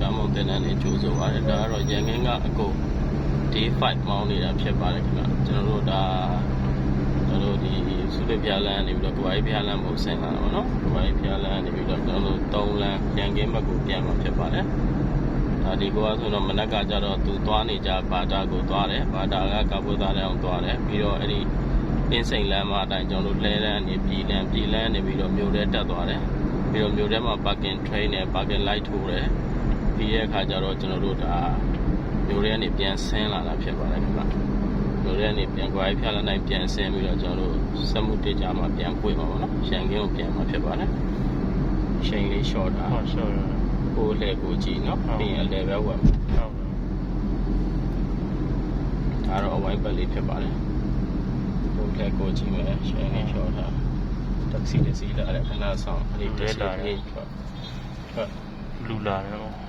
ကားမောင်းတင်တန်းနေကြိုးဆိုပါတယ်ဒါကတော့ရန်ကင်းကအကို D5 မောင်းနေတာဖြစ်ပါတယ်ခင်ဗျကျွန်တော်တို့ဒါကျွန်တော်တို့ဒီစုလပြလန်းနေပြီးတော့ကဘာကြီးပြလန်းကိုဆင်လာတာပေါ့နော်ကဘာကြီးပြလန်းနေပြီးတော့ကျွန်တော်တို့3လမ်းရန်ကင်းဘက်ကိုပြန်မှာဖြစ်ပါတယ်ဒါဒီကောဆိုတော့မနက်ကကြတော့သူသွားနေကြဘာတာကိုသွားတယ်ဘာတာကကပွေးသားတဲ့အောင်သွားတယ်ပြီးတော့အဲ့ဒီအင်းစိန်လမ်းမှာအတိုင်းကျွန်တော်တို့လဲလန်းနေပြည်လန်းပြည်လန်းနေပြီးတော့မြို့ထဲတက်သွားတယ်ပြီးတော့မြို့ထဲမှာ parking train နဲ့ parking light ထိုးတယ် ပြီးရဲ့အခါကျတော့ကျွန်တော်တို့ဒါမျိုးရဲကနေပြန်ဆင်းလာတာဖြစ်ပါတယ်ခင်ဗျမျိုးရဲကနေပြန်ကြွားဖျားလာနိုင်ပြန်ဆင်းပြီးတော့ကျွန်တော်တို့စက်မှုတေချာမှာပြန်ပွေမှာပေါ့နော်ရှန်ကင်းကိုပြန်မှာဖြစ်ပါတယ်ချိန်လေး short တာဟုတ်ရှော့ရကိုယ်လှည့်ကိုကြည့်နော်ဟုတ်ပြီးရင် level ဝယ်ဟုတ်ဒါတော့အဝိုင်းဘက်လေးဖြစ်ပါတယ်ကိုယ်လှည့်ကိုကြည့်မယ်ရှန်ကင်း short တာတက်ဆီတစ်စီးလာတယ်ခဏဆောင်အဲ့ဒီတက်ဆီလေးထွက်ထွက်လူလာတယ်ပေါ့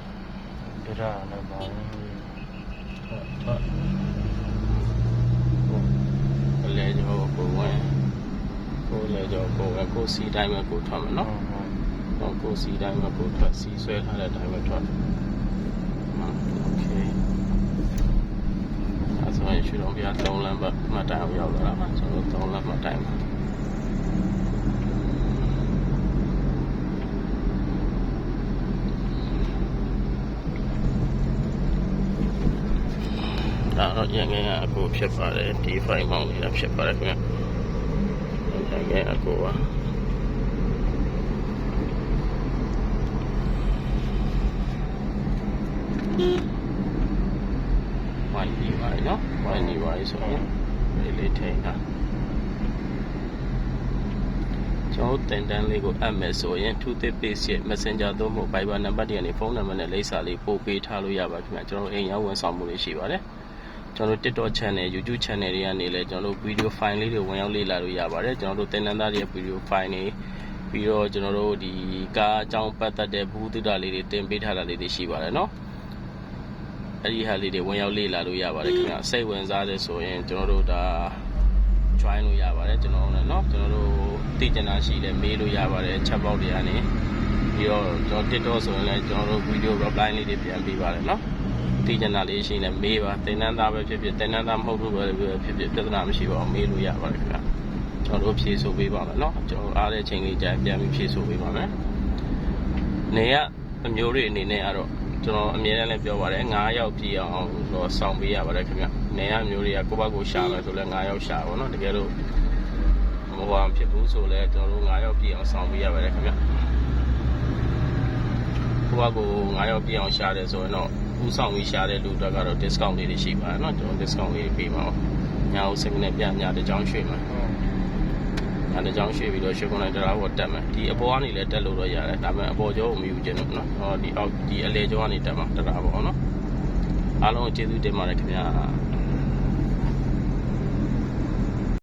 ဒါရလည်းပါ ထွက်ထွက်ကိုယ်လဲကြောကိုယ်ဝင်ကိုယ်လဲကြောကိုယ်ဝင်ကိုယ်စီတိုင်းမှာကိုယ်ထွက်မှာနော် တော့ကိုယ်စီတိုင်းမှာကိုယ်ထွက်စီဆွဲထားတဲ့အတိုင်းပဲထွက်တယ်။โอเค။အဲဆိုရင်ရွှေတော်ပြ3လမ်းဘက်မှတ်တိုင်အောင်ရောက်လာတာပါကျွန်တော်3လမ်းမှတ်တိုင်ပါ ဒါတော့ရန်ငယ်ကအကိုဖြစ်ပါတယ် D5 မောင်းနေတာဖြစ်ပါတယ်ခင်ဗျာရန်ငယ်အကိုပါဝိုင်းနေပါလေနော်ဝိုင်းနေပါလေဆိုရင်ဒီလေးထိန်းတာကျွန်တော်တင်တန်းလေးကိုအပ်မယ်ဆိုရင်2 tip page ရဲ့ messenger သို့မဟုတ် viber နံပါတ်တွေကနေဖုန်းနံပါတ်နဲ့လိပ်စာလေးပို့ပေးထားလို့ရပါခင်ဗျကျွန်တော်အိမ်ရောက်ဝန်ဆောင်မှုလေးရှိပါတယ် ကျွန်တော် TikTok channel YouTube channel တွေကနေလည်းကျွန်တော်တို့ video file လေးတွေဝင်ရောက်လေ့လာလို့ရပါတယ်ကျွန်တော်တို့တင်တန်းသားတွေရဲ့ video file တွေပြီးတော့ကျွန်တော်တို့ဒီကားအကြောင်းပတ်သက်တဲ့ဘူးတုဒလေးတွေတင်ပေးထားတာလေးတွေရှိပါတယ်နော် အဲ့ဒီဟာလေးတွေဝင်ရောက်လေ့လာလို့ရပါတယ်ခင်ဗျစိတ်ဝင်စားတယ်ဆိုရင်ကျွန်တော်တို့ဒါ join လို့ရပါတယ်ကျွန်တော်တို့လည်းเนาะကျွန်တော်တို့သိကျင်တာရှိတယ်မေးလို့ရပါတယ် chat box တွေကနေပြီးတော့ကျွန်တော် TikTok ဆိုရင်လည်းကျွန်တော်တို့ video reply လေးတွေပြန်ပေးပါတယ်เนาะ သိကျင်တာလေးရှိရင်လည်းမေးပါသင်တန်းသားပဲဖြစ်ဖြစ်သင်တန်းသားမဟုတ်ဘူးပဲဖြစ်ဖြစ်ပြဿနာမရှိပါဘူးမေးလို့ရပါတယ်ခင်ဗျကျွန်တော်တို့ဖြေဆိုပေးပါမယ်เนาะကျွန်တော်အားတဲ့ချိန်လေးကြာပြန်ပြီးဖြေဆိုပေးပါမယ်နေရအမျိုးတွေအနေနဲ့ကတော့ ကျွန်တော်အမြဲတမ်းလည်းပြောပါတယ်9ယောက်ပြည့်အောင်တော့စောင့်ပေးရပါတယ်ခင်ဗျ။နေရမျိုးတွေကကိုယ့်ဘက်ကိုရှာမယ်ဆိုလဲ9ယောက်ရှာပါတော့တကယ်လို့မဟုတ်အောင်ဖြစ်ဘူးဆိုလဲကျွန်တော်တို့9ယောက်ပြည့်အောင်စောင့်ပေးရပါတယ်ခင်ဗျ။ကိုယ့်ဘက်ကို9ယောက်ပြည့်အောင်ရှာတယ်ဆိုရင်တော့ ဦးဆောင်ပြီးရှာတဲ့လူတွေကတော့ discount လေးတွေရှိပါတယ်နော်ကျွန်တော် discount လေးပေးပါဦး။ညာဦးစိတ်နဲ့ပြညာတစ်ကြောင်းရွှေ့မှာညာတစ်ကြောင်းရွှေ့ပြီးတော့ရွှေကုန်းလိုက်တရားပေါ်တက်မယ်ဒီအပေါ်ကနေလည်းတက်လို့တော့ရတယ်ဒါပေမဲ့အပေါ်ကျောကိုမယူချင်ဘူးနော်ဟောဒီအောက်ဒီအလေကျောကနေတက်မှာတရားပေါ်နော်အားလုံးကျေးဇူးတင်ပါတယ်ခင်ဗျာ